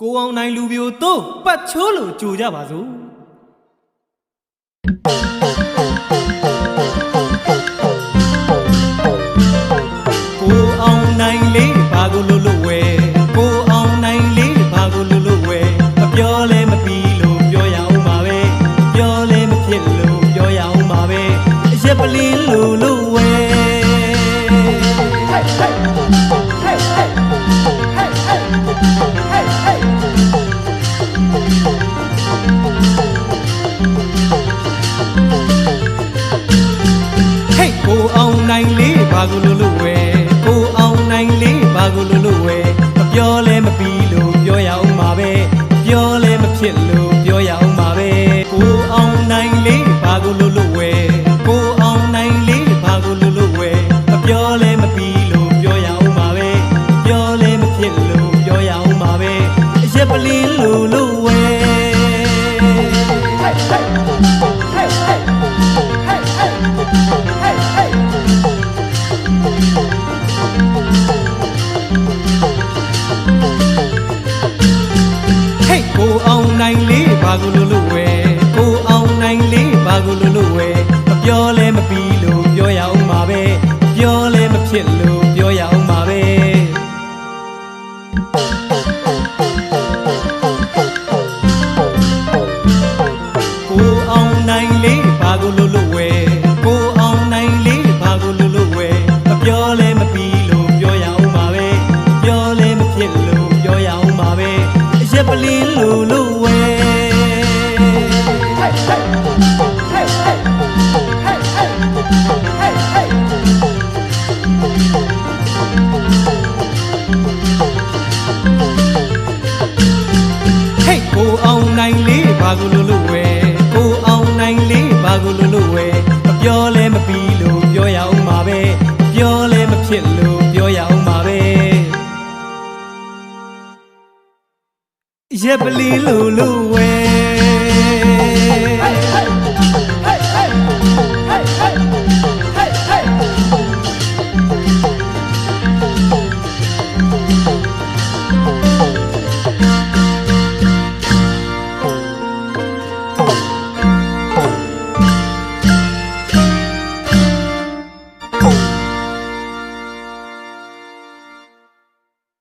ကိုအောင်နိုင်လူပြိုတို့ပတ်ချိုးလို့ကြိုကြပါစို့ကိုအောင်နိုင်လေး ကိုလို့လို့ဝဲကိုအောင်နိုင်လေးဘာကိုလို့လို့ဝဲမပြောလဲမပြီးလို့ပြောရအောင်ပါပဲပြောလဲမဖြစ်လို့ပြောရအောင်ပါပဲကိုအောင်နိုင်လေးဘာကိုလို့လို့ဝဲကိုအောင်နိုင်လေးဘာကိုလို့လို့ဝဲမပြောလဲမပြီးလို့ပြောရအောင်ပါပဲပြောလဲမဖြစ်လို့ပြောရအောင်ပါပဲအရက်ပလင်းလို့လို့ဝဲဟေး ဘာကိုလို့လို့ဝဲကိုအောင်နိုင်လေးဘာကိုလို့လို့ဝဲမပြောလဲမပြီးလို့ပြောရအောင်ပါပဲပြောလဲမဖြစ်လို့ပြောရအောင်ပါပဲကိုအောင်နိုင်လေးဘာကိုလို့လို့ဝဲကိုအောင်နိုင်လေးဘာကိုလို့လို့ဝဲမပြောလဲမပြီးလို့ပြောရအောင်ပါပဲပြောလဲမဖြစ်လို့ပြောရအောင်ပါပဲအရက်ပလင်းလို့လို့ ကိုလို့လို့ဝဲကိုအောင်နိုင်လေးဘာကိုလို့လို့ဝဲမပြောလဲမပြီးလို့ပြောရအောင်ပါပဲပြောလဲမဖြစ်လို့ပြောရအောင်ပါပဲရဲ့ပလီလို့လို့ဝဲ Oh.